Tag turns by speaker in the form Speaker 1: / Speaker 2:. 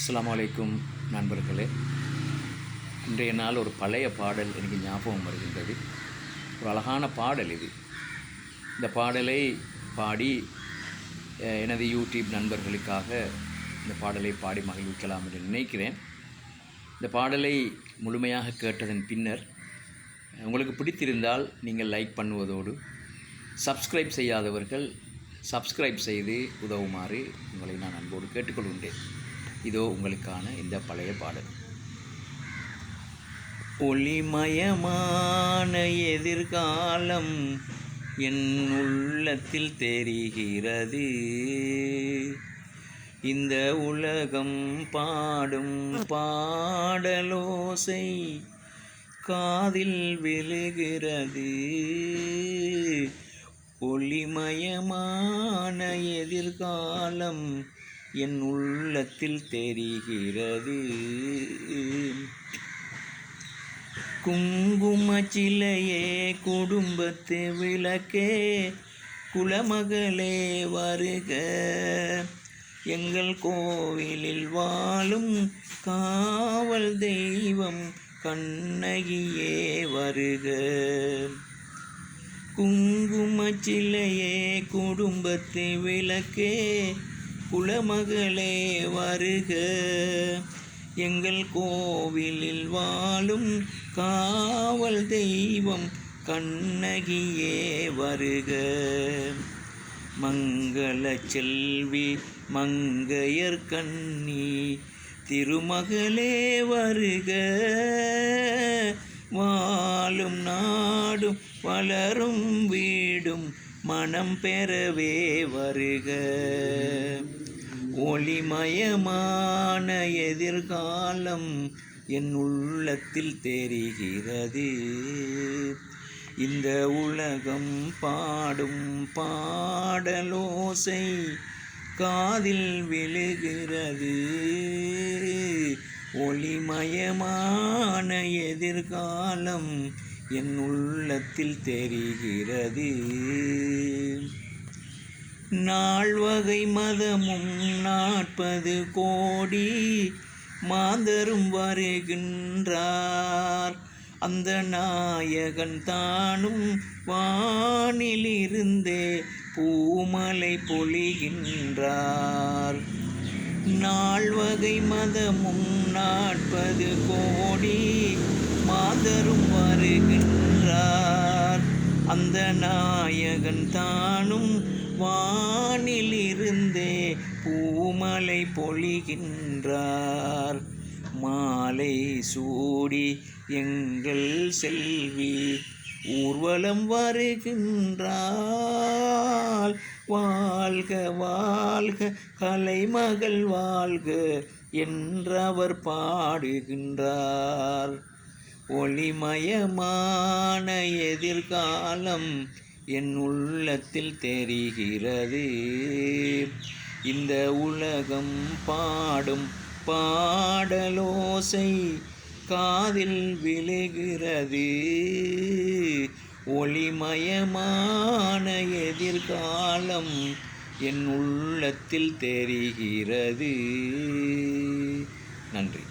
Speaker 1: அஸ்ஸலாமு அலைக்கும் நண்பர்களே. இன்றைய நாள் ஒரு பழைய பாடல் எனக்கு ஞாபகம் வருகின்றது. ஒரு அழகான பாடல் இது. இந்த பாடலை பாடி எனது யூடியூப் நண்பர்களுக்காக இந்த பாடலை பாடி மகிழ்விக்கலாம் என்று நினைக்கிறேன். இந்த பாடலை முழுமையாக கேட்டதன் பின்னர் உங்களுக்கு பிடித்திருந்தால் நீங்கள் லைக் பண்ணுவதோடு சப்ஸ்கிரைப் செய்யாதவர்கள் சப்ஸ்கிரைப் செய்து உதவுமாறு உங்களை நான் அன்போடு கேட்டுக்கொள்கின்றேன். இதோ உங்களுக்கான இந்த பழைய பாடல். ஒளிமயமான எதிர்காலம் என் உள்ளத்தில் தெரிகிறது. இந்த உலகம் பாடும் பாடலோசை காதில் விழுகிறது. ஒளிமயமான எதிர்காலம் என் உள்ளத்தில் தெரிகிறது. குங்குமச்சிலையே குடும்பத்து விளக்கே குலமகளே வருக. எங்கள் கோவிலில் வாழும் காவல் தெய்வம் கண்ணகியே வருக. குங்குமச்சிலையே குடும்பத்து விளக்கே குலமகளே வருக. எங்கள் கோவிலில் வாழும் காவல் தெய்வம் கண்ணகியே வருக. மங்கள செல்வி மங்கையர் கண்ணி திருமகளே வருக. வாழும் நாடும் வளரும் வீடும் மனம் பெறவே வருக. ஒளிமயமான எதிர்காலம் என் உள்ளத்தில் தெரிகிறது. இந்த உலகம் பாடும் பாடலோசை காதில் விழுகிறது. ஒளிமயமான எதிர்காலம் என் உள்ளத்தில் தெரிகிறது. நால்வகை மதமும் நாற்பது கோடி மாந்தரும் வருகின்றார். அந்த நாயகன் தானும் வானிலிருந்தே பூமலை பொழிகின்றார். நால்வகை மதமும் நாற்பது கோடி மாதரும் வரு அந்த நாயகன் தானும் வானிலிருந்தே பூமலை பொழிகின்றார். மாலை சூடி எங்கள் செல்வி ஊர்வலம் வருகின்றாள். வாழ்க வாழ்க கலைமகள் வாழ்க என்றவர் பாடுகின்றார். ஒளிமயமான எதிர்காலம் என் உள்ளத்தில் தெரிகிறது. இந்த உலகம் பாடும் பாடலோசை காதில் விழுகிறது. ஒளிமயமான எதிர்காலம் என் உள்ளத்தில் தெரிகிறது. நன்றி.